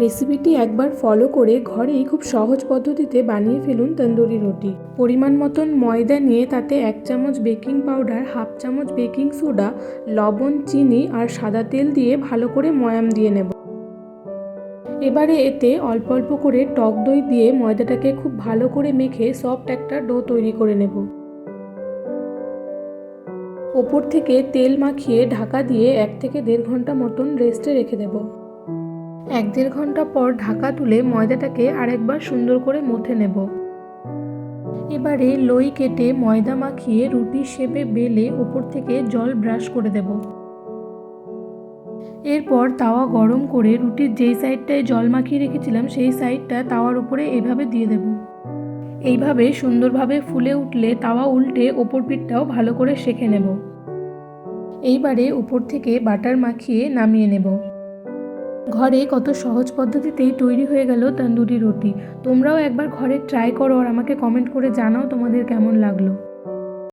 রেসিপিটি একবার ফলো করে ঘরেই খুব সহজ পদ্ধতিতে বানিয়ে ফেলুন তন্দুরি রুটি। পরিমাণ মতন ময়দা নিয়ে তাতে এক চামচ বেকিং পাউডার, হাফ চামচ বেকিং সোডা, লবণ, চিনি আর সাদা তেল দিয়ে ভালো করে ময়াম দিয়ে নেব। এবারে এতে অল্প অল্প করে টক দই দিয়ে ময়দাটাকে খুব ভালো করে মেখে সফট একটা ডো তৈরি করে নেব। ওপর থেকে তেল মাখিয়ে ঢাকা দিয়ে এক থেকে দেড় ঘণ্টা মতন রেস্টে রেখে দেব। এক দেড় ঘণ্টা পর ঢাকা তুলে ময়দাটাকে আরেকবার সুন্দর করে মথে নেব। এবারে লই কেটে ময়দা মাখিয়ে রুটি শেপে বেলে ওপর থেকে জল ব্রাশ করে দেব। এরপর তাওয়া গরম করে রুটির যেই সাইডটায় জল মাখিয়ে রেখেছিলাম, সেই সাইডটা তাওয়ার উপরে এভাবে দিয়ে দেব। এইভাবে সুন্দরভাবে ফুলে উঠলে তাওয়া উল্টে ওপর পিঠটাও ভালো করে সেঁকে নেব। এইবারে উপর থেকে বাটার মাখিয়ে নামিয়ে নেব। ঘরে কত সহজ পদ্ধতিতেই তৈরি হয়ে গেল তন্দুরি রুটি। তোমরাও একবার ঘরে ট্রাই করো আর আমাকে কমেন্ট করে জানাও তোমাদের কেমন লাগল।